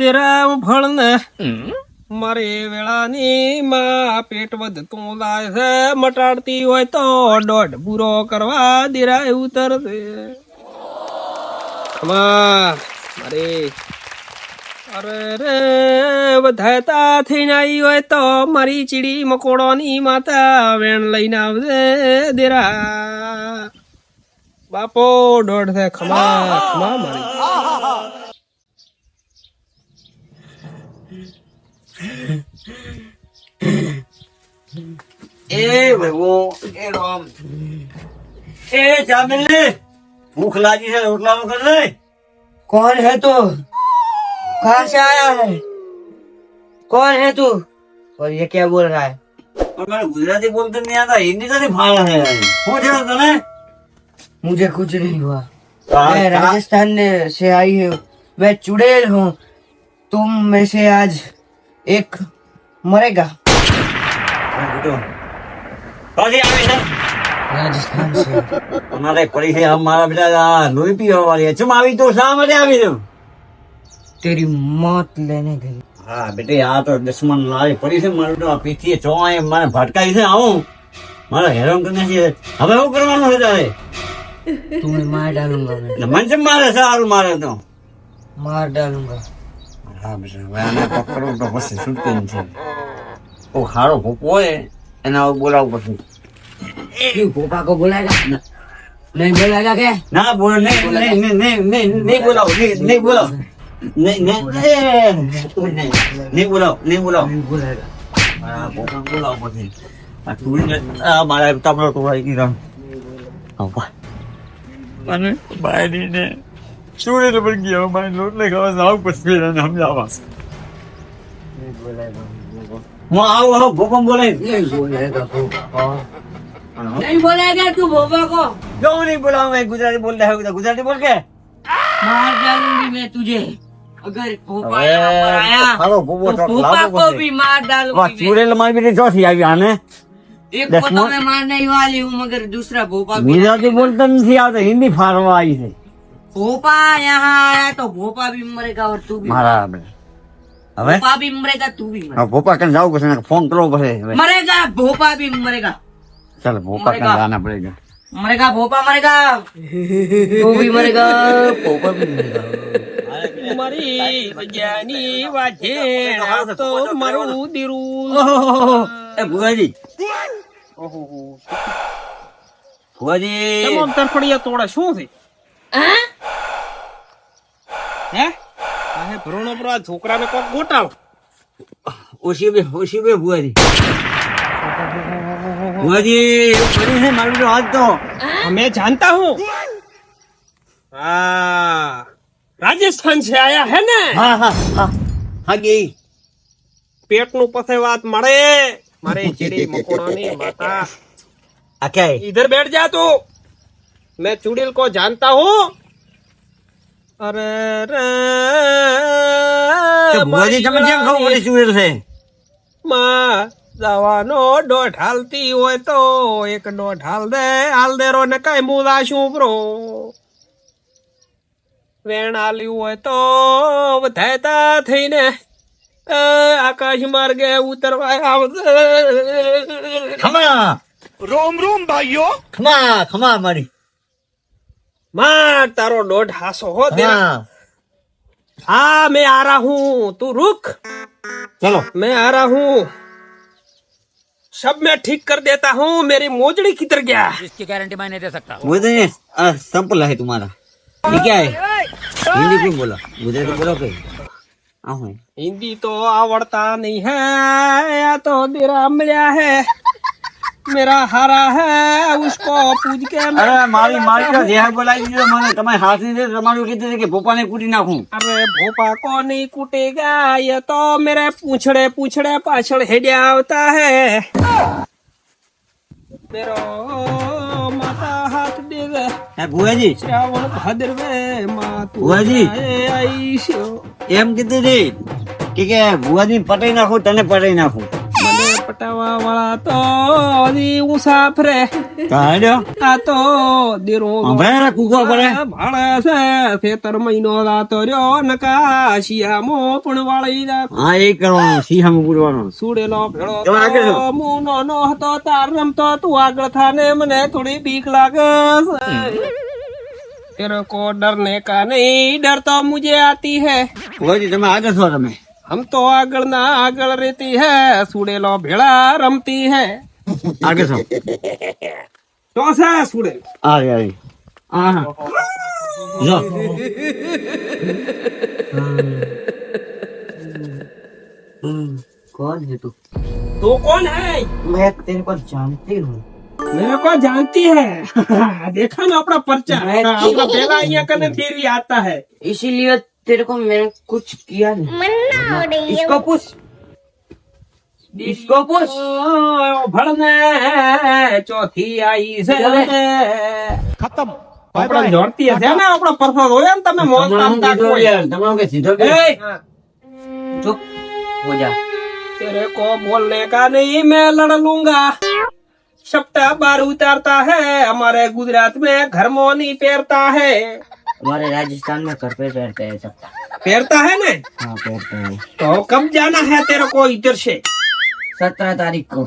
દેરા ફળ ને મારે વેળાની માં પેટ વધતું લાય છે. મટાડતી હોય તો દોઢ પૂરો કરવા દેરા ઉતરશે. મારે અરે રે વધાતા થઈને આવી હોય તો મારી ચીડી મકોડોની માતા વેણ લઈને આવજે દેરા. બાપો દોઢ છે ખમા ખમા મારી એ ભગવો એ રામ એ ચામેલી ભૂખ લાગી છે રોટલા વગર લે कौन है तू कहाँ से आया है कौन है तू और ये क्या बोल रहा है પણ મને ગુજરાતી બોલતા નહીં આવતા હિન્દી તો ફાળે છે શું છે તને मुझे कुछ नहीं हुआ કા- मैं કા- राजस्थान से आई हूँ मैं चुड़ैल हूँ तुम में से आज एक मरेगा બેટો. ક્યાંથી આવી છે राजस्थान से અમારે પડી છે આમ મારા બેટા આ લોહી પીવા વાળી છે. ચમ આવી તો શા માટે આવી તું तेरी मौत लेने गई હા બેટી આ તો દુશ્મન લારી પડી છે મારું તો આ પીઠીએ ચોય મને ભટકાઈ છે આવું મારે હેરાન કરીને છે હવે શું કરવાનું છે તારે तुम्हें मार डालूंगा मैं એટલે મન ચમ મારે સારું મારે તો मार डालूंगा હા બેટા હવે આને પકડવું તો પછી છૂટતું નથી ઓ હારો ભૂકો હોય એને હવે બોલાવવું પડશે क्यों पोपा को बुलाएगा नहीं बुलाएगा क्या ના બોલો નહીં નહીં નહીં નહીં નહીં નહીં બોલાવો નહીં નહીં બોલાવો નહીં નહીં નહીં નહીં બોલાવો નહીં બોલાવો नहीं बुलाएगा મારા ભૂકા બોલાવો પછી આ તુરીને આ મારા તાપડો તો આવી ગયો આવા અને બાયરીને ચૂડીને પણ ગયો. મારી લોટને ખાવા આવું પછી એને સમજાવવા હું આવું આવું ભોકમ બોલાય. નહીં બોલાય તું ભોપા કો. જો નહીં બોલાવું મેં ગુજરાતી બોલતા હોય ગુજરાતી બોલ કે. માર જાનું મેં તુજે. અગર ભોપા આયા હાલો ભોપા તો ભોપા કો બી માર ડાલું વાહ ચૂરેલમાં. બી જોથી આવી આને? ગુજરાતી બોલતા નથી આવતા હિન્દી ફાળવા આવી છે. ભોપા યહાં તો ભોપા ભી મરેગા ઓર તું ભી મારા હવે? ભોપા ભી મરેગા તું ભી મરેગા ભોપા કને જાવ પછી ફોન કરવો પડે મરેગા ભોપા ભી મરેગા. ચાલ ભોપા કને જાના પડેગા મરેગા ભોપા મરેગા. તું ભી મરેગા. ભોપા ભી મરેગા. મારી બજાની વાજે તો મારું દીરું ભુવાજી. ભુવાજી. તમામ તરફડિયા તોડે શું છે? હે? હે? ભરોણો પર છોકરાને કોક ગોટાળો ઓછી બે ઓછી બે ભુવાજી. ભુવાજી ફરી છે મારું તો હાથ તો. અમે જાણતા હું. હા. રાજસ્થાન છે આયા હે ને? હા હા હા. હા ગઈ. પેટનું પથે વાત મળે. મારે ચીડી મકોડાની માતા આ ક્યાં इधर बैठ जा तू मैं चुड़ैल को जानता हूँ अरे रे ભુવાજી તમે કેમ ખબર પડી ચુડેલ છે માં જવાનો દોઢ હાલતી હોય તો એક દોઢ હાલ દે હાલ દે રો ને કઈ મુદા શું બ્રો વેણ આલ્યું હોય તો વધાયતા થઈને અ, આકાશ માર્ગે ઉતરવા આવશે ખમા રોમ રોમ ભાઈઓ ખમા ખમા મારી માર તારો દોઢ હાસો હો તેરા હા हाँ मैं आ रहा हूँ तू रुक ચલો मैं आ रहा हूँ सब मैं ठीक कर देता हूँ मेरी मोजड़ी किधर गया वो तो ये आ, संपल है तुम्हारा ये क्या है हिंदी क्यों बोला गुजराती बोलो के हाँ है हिंदी तो आवड़ता नहीं है या तो तेरा मिला है मेरा हारा है उसको पूछ के मैं અરે મારી મારી તો દેહ બોલાવી દીધો મને તમારી હાથની છે તમારું કીધું છે કે પપ્પાને કૂટી નાખું अरे भोपा को नहीं कूटेगा ये तो मेरे पूछड़े पूछड़े पाछड़ हेडिया आवता है मेरा माता हाथ देवे હે ભુવાજી શ્રાવણ ભાદરવે માં તું ભુવાજી. આયે આઈશો. એમ કીધું હતી કે કે ભુવાજી પટાઈ નાખું તને પટાઈ નાખું. મને પટાવા વાળા તો હજી સાફરે કાઢ્યો આ તો દેરો હમણાં કુકો પડે. ભાડે છે ખેતર મહિનો રાતો રહ્યો નકા શિયામો પણ વાળી રાખ હા એ કરવાનું સિંહમ પૂરવાનો સુડેલો ભેળો. હું નાનો હતો તાર રમતો તું આગળ થાને મને થોડી બીક લાગે છે. तेरे को डरने का नहीं डर तो मुझे आती है। ઓજી તમે આગળ છો તમે हम तो आगड़ ना आगड़ रहती है सूडे लो भेड़ा रमती है। आगे सो तो सा सुड़ेल આવી આવી હા હા જો कौन है तू? तो कौन है? मैं तेरे को जानती हूँ। मेरे को जानती है देखा ना अपना पर्चा मैं- अपना पहला यहाँ करने फिर ही आता है इसीलिए तेरे को मैंने कुछ किया नहीं इसको पूछ इसको पूछ ओ, ભણને ચોથી આઈ છે ખતમ આપણે જોડતી હશે ને આપણો પરફો હોય ને તમે મોજ તમારું કામતા કીધું કોઈ. यार, તમારું કે સીધો કે ए, चुप हो जा तेरे को बोलने का नहीं मैं लड़ लूंगा सप्ताह बार उतारता है हमारे गुजरात में घर में नहीं पहनता है। हमारे राजस्थान में घर पे पहनते हैं सब। पहनता है ना? हाँ हैं। तो कब जाना है तेरे को इधर से? सत्रह तारीख को।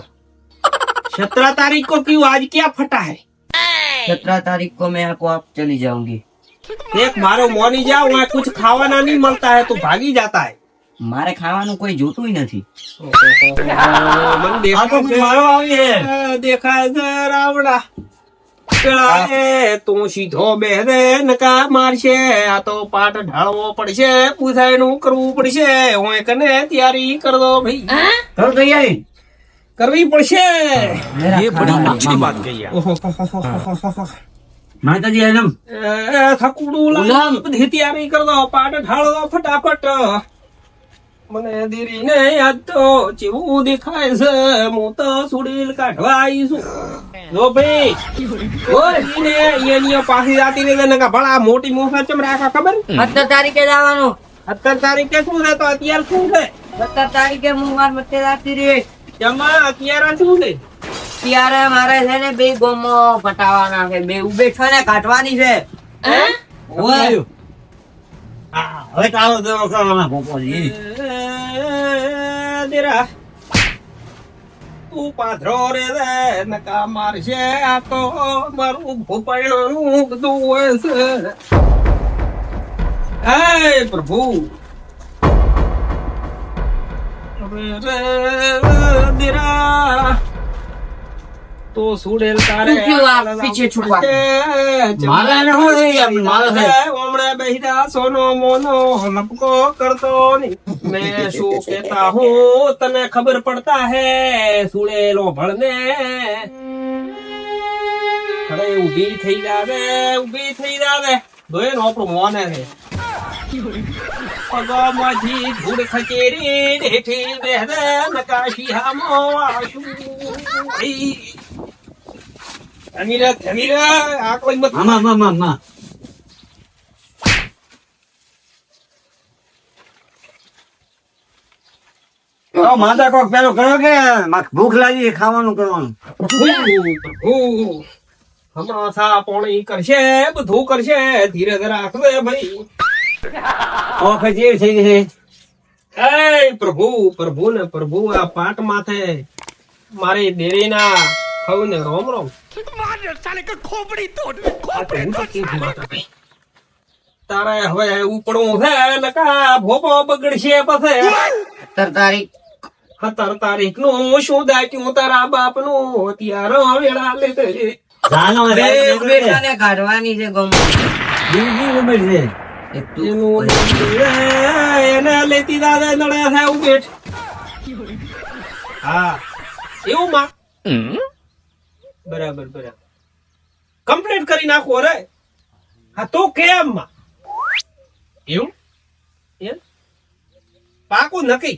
सत्रह तारीख को क्यों? आज क्या फटा है? सत्रह तारीख को मैं आपको आप चली जाऊँगी। देख मारो मोनी जाओ वहाँ कुछ खावाना नहीं मिलता है तो भागी जाता है। મારે ખાવાનું કોઈ જોતું નથી. પાટ ઢાળવો પડશે. પૂછાયનું કરવું તૈયારી ભાઈ. કરો કરવી પડશે. એ બડી મચ્છી વાત કહી માતાજી ફટાફટ. મને દીરીને યાદ તો જેવું દેખાય છે હું તો સુડીલ કાઢવા આવી છું. જો ભાઈ ઓય ને પાછી જાતી રહી ને ભલા મોટી મોસા ચમ રાખા ખબર? સત્તર તારીખે જવાનું. સત્તર તારીખે શું છે તો અત્યારે શું છે? સત્તર તારીખે હું માર મતે જાતી રહી. અત્યારે શું છે? અત્યારે મારે છે ને બે ગોમો પટાવાના છે. બે ઉભે છો ને કાઢવાની છે. ઓય. હા હવે ચાલો દેવો કરવાના દેરા તું પાથરો રે રે નકા મારશે આ તો મારું ભોપાયણું બધું હોય છે હે પ્રભુ હવે રે દેરા તો સુડેલ તારે પીછે છુપા? મારે એને શું થઈ ગયા? મારે છે. હમણાં બેહીરા સોનો મોનો લપકો કરતો નહીં મેં શું કહેતા હું, તને ખબર પડતા હે સુળેલો ભળને. ખરે ઊભી થઈ જાવે ઊભી થઈ જાવે. દોય નો આપણું મોને રે પગમાંથી ધૂળ ખચેરી દેઠી બેહરે નકાશી હામો આશુ. અમીરા અમીરા આ કોઈ મત આમાં આમાં. તો માતા કોક પેલો કરો કે ભૂખ લાગી ખાવાનું કરવાનું? હમણાં સા પોણી કરશે બધું કરશે ધીરે ધીરે રાખવે ભાઈ. ઓખે જેવી થઈ ગઈ છે. એ પ્રભુ પ્રભુ ને પ્રભુ આ પાટ માથે મારી દેરીના હવ ને રોમ રોમ. આ તો હું તો કેવું માતા ભાઈ. તારે હવે ઉપડવું છે નકા ભોપો બગડશે પછી? સત્તર તારીખ સત્તર તારીખનું શું દાટ્યું તારા બાપનું ત્યારે વેળા લે કાઢવાની છે ગોમો. બીજી ઉંમર છે. એક તું. એનું એને લેતી દાદા નડે છે ઉભેટ હા. એવું માં? બરાબર બરાબર. કમ્પ્લીટ કરી નાખો રે હા તો કેમ માં? એવું? એમ? પાકું નક્કી.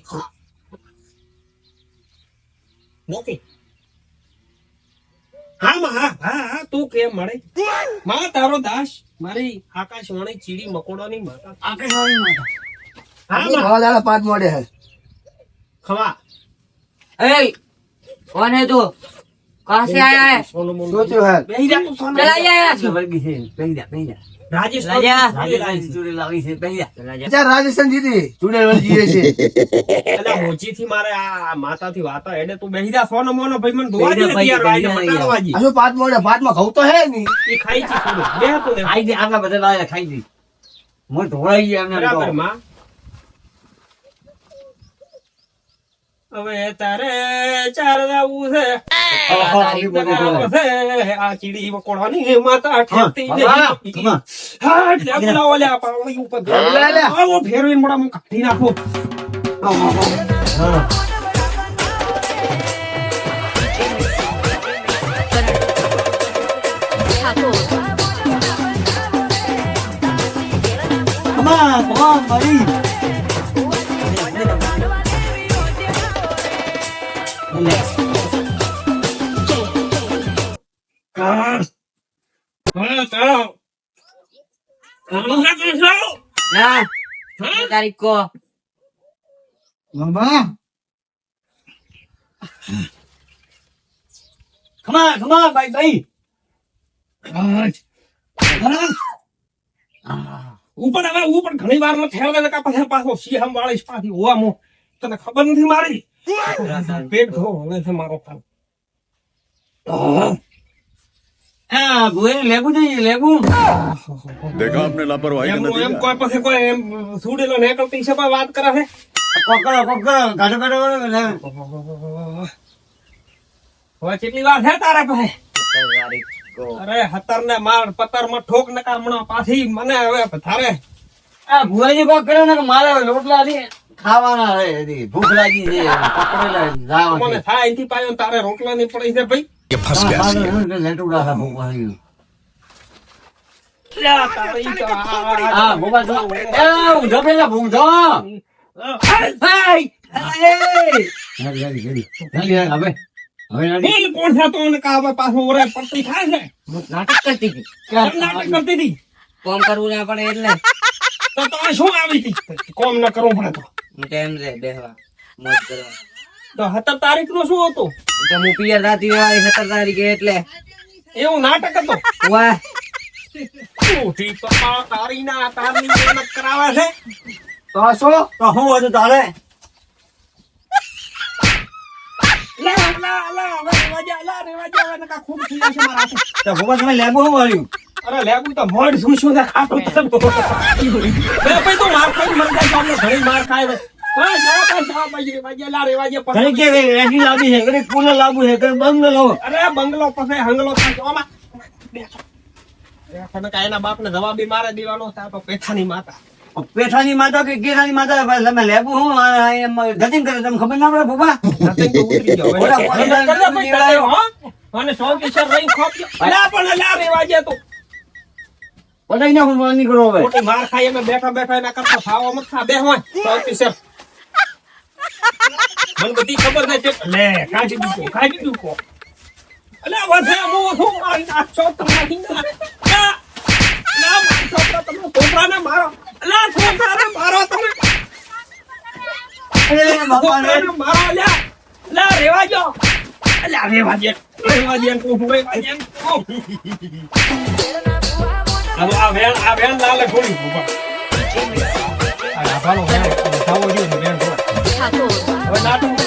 નથી હા હા હા હા તું કેમ મળે. માં તારો દાસ. મારી આકાશવાણી ચીડી મકોડોની માતા. આકાશવાણી માતા. હા પાંચ મોડે હે. ખવા. એ કોણ હે તું? કાસે આયા હે? સોનો મોનો સોચ્યો હે? બેહી જા. તું સોનો. ચલા આયા છે? વર્ગી બેહી જા બેહી જા. રાજસ્થાન જીતી. ચૂડેલ જીએ છે. અલા મોચીથી મારે આ માતાથી વાતા હેડે તું બેહીદા સોનો મોનો ભાઈ મને ધોવા દે શું પાંચ મોડે? પાંચમાં ઘઉં તો હે નહીં. એ ખાઈ છે બે તું ખાઈ દે આગળ બધા લાયા ખાઈ દે મને ધોવાઈ ગયા એમને બરાબરમાં. હવે તારે ચાર આવું છે. આ ચીડી વકોડવાની માતા ઠેરતી હા, ઢેબલા ઓલ્યા પાવડી ઉપર. આવો ફેરવીને મોઢામાં કાઢી નાખો. Come on, come on, buddy. તારીખ કો બાબા Come on, come on, ઉપર હવે હું પણ ઘણી વાર નો થયો ને પાછો પાછો સિંહ વાળી પાછી હોવા તને ખબર નથી મારી હા ભુએ લેબુ નહીં એમ કોઈ કોઈ એમ સુડેલો ને વાત કરે છે? પકડો કેટલી વાર છે તારા પાસે? અરે હતર ને માર પતરમાં ઠોક નકાર પાછી મને હવે તારે આ ભુવાજી પકડ્યો ને મારે રોટલા લઈએ. ખાવાના રે હજી ભૂખ લાગી છે. મને થાય અહીંથી પાયો તારે રોટલા નહીં પડે છે ભાઈ. કે ફસ ગયા છે લેટુડા હા ભૂખ આવી પડતી થાય છે? નાટક નાટક કરતી હતી? કોમ કરવું ના એટલે. તો શું આવી હતી? કોમ ન કરવું પડે તો. ટાઈમ રે બેહવા મોજ કરવા. તો સત્તર તારીખનું શું હતું? તો હું પિયર રાતી હોય સત્તર તારીખે એટલે. એવું નાટક હતું? વાહ. ઉઠી પપ્પા તારી ના તારી મહેનત કરાવે છે. તો શું? તો હું હતું તારે? અરે લેબુ તો મોડ શું શું ખાટું માર ખાય. લાવી જવાબ મારે દેવાનો છે, પેથાની માતા. પેઠાની માતા કે માતા? તમે લેબુ હું એમ ધતિંગ કરે તમને ખબર ના પડે. હો? અને સો કિશોર રહી ખોપ્યો. અલા, પણ અલા, રેવા દે તું. પટાઈ નાખું નીકળો હવે. માર ખાઈ અમે બેઠા બેઠા એના કરતા ખાવા મત ખા બે હોય સો કિશોર. મને બધી ખબર છે તે- લે કાજી દીધું કાજી દીધું અલે અલા વધે હું હું મારી નાખશો તમારી ના ના, ના મારો છોકરો તમે છોકરાને મારો. અલા છોકરાને મારો તમે. અરે બાપા રે. મારો લે. લે રેવા જો અલ્યા રેવા દે રેવા દે કો રેવા દે કો હવે આ વેણ આ વેણ લાલે ગોળી બાપા આ લાભાનો વેણ થવો જો ને વેણ હવે નાટક